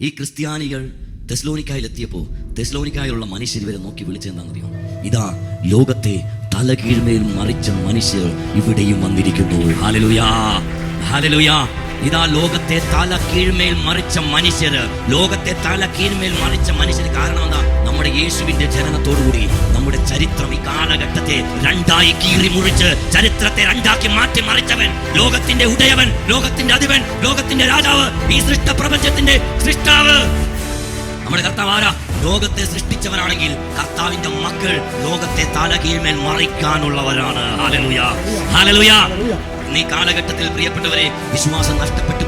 ഈ ക്രിസ്ത്യാനികൾ തെസ്ലോനിക്കായിലെത്തിയപ്പോൾ തെസ്ലോനിക്കായിലുള്ള മനുഷ്യർ ഇവരെ നോക്കി വിളിച്ചെന്താണെന്നറിയോ ഇതാ ലോകത്തെ തലകീഴ്മേൽ മറിച്ച മനുഷ്യർ ഇവിടെയും വന്നിരിക്കുന്നു. ഹാലലുയാ ഹാലലുയാ ഇതാ ലോകത്തെ തല കീഴ്മേൽ മറിച്ച മനുഷ്യര് ലോകത്തെ തല കീഴ്മേൽ മറിച്ച മനുഷ്യർ. കാരണം എന്താ? നമ്മുടെ യേശുവിന്റെ ജനനത്തോടുകൂടി നമ്മുടെ ചരിത്രം ഈ കാലഘട്ടത്തെ രണ്ടായി കീറി മുറിച്ച് ചരിത്രത്തെ രണ്ടാക്കി മാറ്റി മറിച്ചവൻ ലോകത്തിന്റെ ഉടയവൻ ലോകത്തിന്റെ അധിപൻ ലോകത്തിന്റെ രാജാവ് ഈ സൃഷ്ട പ്രപഞ്ചത്തിന്റെ സൃഷ്ടാവ്. നമ്മുടെ കർത്താവ് ആരാ? ലോകത്തെ സൃഷ്ടിച്ചവരാണെങ്കിൽ കർത്താവിന്റെ മക്കൾ ലോകത്തെ തലകീഴ്മേൽ മറിക്കാനുള്ളവരാണ്. ഈ കാലഘട്ടത്തിൽ പ്രിയപ്പെട്ടവരെ വിശ്വാസം നഷ്ടപ്പെട്ടു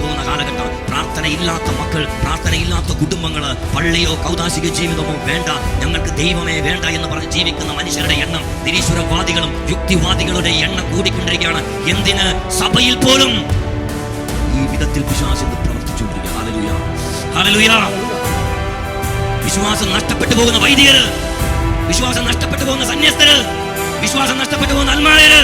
പ്രാർത്ഥനയില്ലാത്ത മക്കൾ പ്രാർത്ഥനയില്ലാത്ത കുടുംബങ്ങൾ പള്ളിയോ കൗതാശിക ജീവിതമോ വേണ്ട. ഞങ്ങൾക്ക് ദൈവമേ വേണ്ട എന്ന് പറഞ്ഞ് ജീവിക്കുന്ന മനുഷ്യരുടെ എണ്ണം നിരീശ്വരവാദികളും യുക്തിവാദികളുടെ എണ്ണം കൂടിക്കൊണ്ടിരിക്കുകയാണ്. എന്തിന്? സഭയിൽ പോലും ഈ വിധത്തിൽ വിശ്വാസം വിശ്വാസം നഷ്ടപ്പെട്ടു പോകുന്ന വൈദികര് വിശ്വാസം നഷ്ടപ്പെട്ടു പോകുന്ന സന്യസ്തര് വിശ്വാസം നഷ്ടപ്പെട്ടു പോകുന്ന അൽമാരര്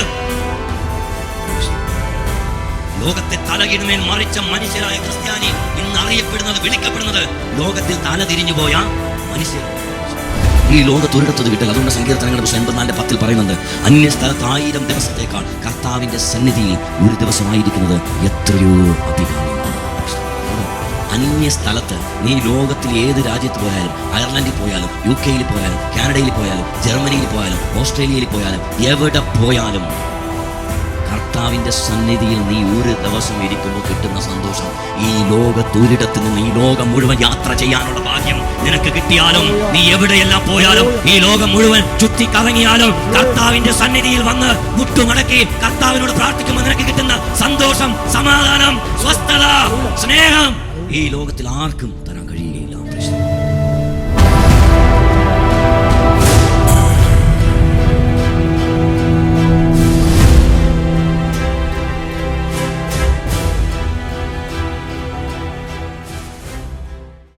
ലോകത്തെ മറിച്ച മനുഷ്യരായ ക്രിസ്ത്യാനി ഇന്ന് അറിയപ്പെടുന്നത് വിളിക്കപ്പെടുന്നത് ലോകത്തിൽ തല തിരിഞ്ഞു പോയ മനുഷ്യർ ഈ ലോകത്ത് ഒരിടത്തത് വിട്ടൽ അതുകൊണ്ട് സങ്കീർത്തനങ്ങളുടെ പുസ്തകം എൺപത്തിനാലിന്റെ പത്തിൽ പറയുന്നുണ്ട് അന്യ സ്ഥലത്ത് ആയിരം ദിവസത്തേക്കാൾ കർത്താവിന്റെ സന്നിധിയിൽ ഒരു ദിവസമായിരിക്കുന്നത് എത്രയോ അഭിമാനം. അന്യ സ്ഥലത്ത് നീ ലോകത്തിൽ ഏത് രാജ്യത്ത് പോയാലും അയർലൻഡിൽ പോയാലും യു കെയിൽ പോയാലും കാനഡയിൽ പോയാലും ജർമ്മനിയിൽ പോയാലും ഓസ്ട്രേലിയയിൽ പോയാലും എവിടെ പോയാലും കർത്താവിന്റെ സന്നിധിയിൽ നീ ഒരു ദിവസം ഇരിക്കുമ്പോൾ കിട്ടുന്ന സന്തോഷം. ഈ ലോകത്തൊരിടത്ത് നിന്ന് ഈ ലോകം മുഴുവൻ യാത്ര ചെയ്യാനുള്ള ഭാഗ്യം നിനക്ക് കിട്ടിയാലും നീ എവിടെയെല്ലാം പോയാലും ഈ ലോകം മുഴുവൻ ചുറ്റി കറങ്ങിയാലും കർത്താവിന്റെ സന്നിധിയിൽ വന്ന് മുട്ടുമടക്കി കർത്താവിനോട് പ്രാർത്ഥിക്കുമ്പോൾ നിനക്ക് കിട്ടുന്ന സന്തോഷം സമാധാനം സ്വസ്ഥത സ്നേഹം ഈ ലോകത്തിൽ ആർക്കും തരാൻ കഴിയുകയില്ല.